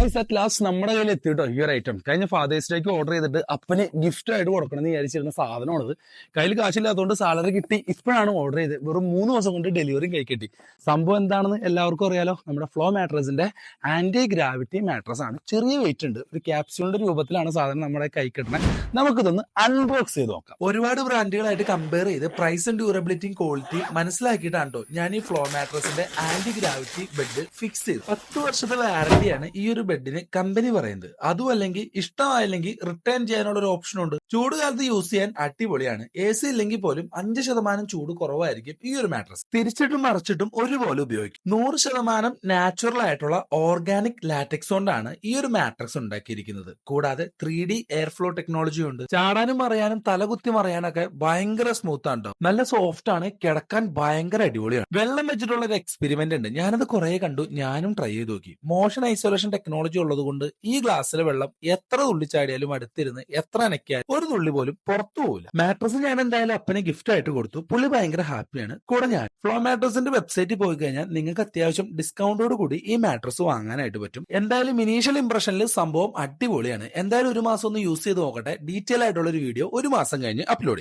Guys at last നമ്മുടെ കയ്യിൽ എത്തിയിട്ടോ ഈ ഒരു ഐറ്റം കഴിഞ്ഞ ഫാദേഴ്സ് ഡേക്ക് ഓർഡർ ചെയ്തിട്ട് അപ്പന് ഗിഫ്റ്റ് ആയിട്ട് കൊടുക്കണം എന്ന് വിചാരിച്ചിരുന്ന സാധനമാണത്. കയ്യിൽ കാശില്ലാത്തതുകൊണ്ട് സാലറി കിട്ടി. ഇപ്പോഴാണ് ഓർഡർ ചെയ്ത് വെറും മൂന്ന് ദിവസം കൊണ്ട് ഡെലിവറി കൈ കിട്ടി. സംഭവം എന്താണെന്ന് എല്ലാവർക്കും അറിയാലോ? നമ്മുടെ ഫ്ലോ മാട്രസിന്റെ ആന്റി ഗ്രാവിറ്റി മാട്രസ് ആണ്. ചെറിയ വെയിറ്റ് ഉണ്ട്. ഒരു ക്യാപ്സ്യൂളിന്റെ രൂപത്തിലാണ് സാധനം നമ്മുടെ കൈ കിട്ടുന്നത്. നമുക്കിതൊന്ന് അൺബോക്സ് ചെയ്ത് നോക്കാം. ഒരുപാട് ബ്രാൻഡുകളായിട്ട് കമ്പയർ ചെയ്ത് പ്രൈസും ഡ്യൂറബിലിറ്റിയും ക്വാളിറ്റി മനസ്സിലാക്കിയിട്ടാണ് കേട്ടോ ഞാൻ ഈ ഫ്ലോ മാട്രസിന്റെ ആന്റി ഗ്രാവിറ്റി ബെഡ് ഫിക്സ് ചെയ്തു പത്ത് വർഷത്തെ വാറന്റിയാണ് ഈ ഒരു ബെഡിന് കമ്പനി പറയുന്നത്. അതും അല്ലെങ്കിൽ ഇഷ്ടമായില്ലെങ്കിൽ റിട്ടേൺ ചെയ്യാനുള്ള ഒരു ഓപ്ഷൻ ഉണ്ട്. ചൂട് കാലത്ത് യൂസ് ചെയ്യാൻ അടിപൊളിയാണ്. എ സി ഇല്ലെങ്കിൽ പോലും അഞ്ച് ശതമാനം ചൂട് കുറവായിരിക്കും ഈ ഒരു മാട്രസ് തിരിച്ചിട്ടും മറിച്ചിട്ടും ഒരുപോലെ ഉപയോഗിക്കും. നൂറ് ശതമാനം നാച്ചുറൽ ആയിട്ടുള്ള ഓർഗാനിക് ലാറ്റക്സ് കൊണ്ടാണ് ഈ ഒരു മാട്രസ് ഉണ്ടാക്കിയിരിക്കുന്നത്. കൂടാതെ three D air flow technology ഉണ്ട്. ചാടാനും മറിയാനും തലകുത്തി മറിയാനൊക്കെ ഭയങ്കര സ്മൂത്ത് ആണ് നല്ല സോഫ്റ്റ് ആണ് കിടക്കാൻ ഭയങ്കര അടിപൊളിയാണ്. വെള്ളം വെച്ചിട്ടുള്ള ഒരു എക്സ്പെരിമെന്റ് ഉണ്ട്. ഞാനത് കുറെ കണ്ടു ഞാനും ട്രൈ ചെയ്ത് നോക്കി. മോഷൻ ഐസൊലേഷൻ ടെക്നോളജി ഉള്ളത് കൊണ്ട് ഈ ഗ്ലാസ്സിലെ വെള്ളം എത്ര തുള്ളിച്ചാടിയാലും അടുത്തിരുന്ന് എത്ര അനക്കിയാലും ഒരു തുള്ളി പോലും പുറത്തു പോകില്ല മാട്രസ് ഞാൻ എന്തായാലും അപ്പനെ ഗിഫ്റ്റ് ആയിട്ട് കൊടുത്തു. പുള്ളി ഭയങ്കര ഹാപ്പിയാണ് കൂടെ ഞാൻ ഫ്ലോ മാട്രസിന്റെ വെബ്സൈറ്റിൽ പോയി കഴിഞ്ഞാൽ നിങ്ങൾക്ക് അത്യാവശ്യം ഡിസ്കൗണ്ടോട് കൂടി ഈ മാട്രസ് വാങ്ങാനായിട്ട് പറ്റും. എന്തായാലും ഇനീഷ്യൽ ഇംപ്രഷനിൽ സംഭവം അടിപൊളിയാണ്. എന്തായാലും ഒരു മാസം ഒന്ന് യൂസ് ചെയ്ത് നോക്കട്ടെ. ഡീറ്റെയിൽ ആയിട്ടുള്ള ഒരു വീഡിയോ ഒരു മാസം കഴിഞ്ഞ് അപ്ലോഡ് ചെയ്യും.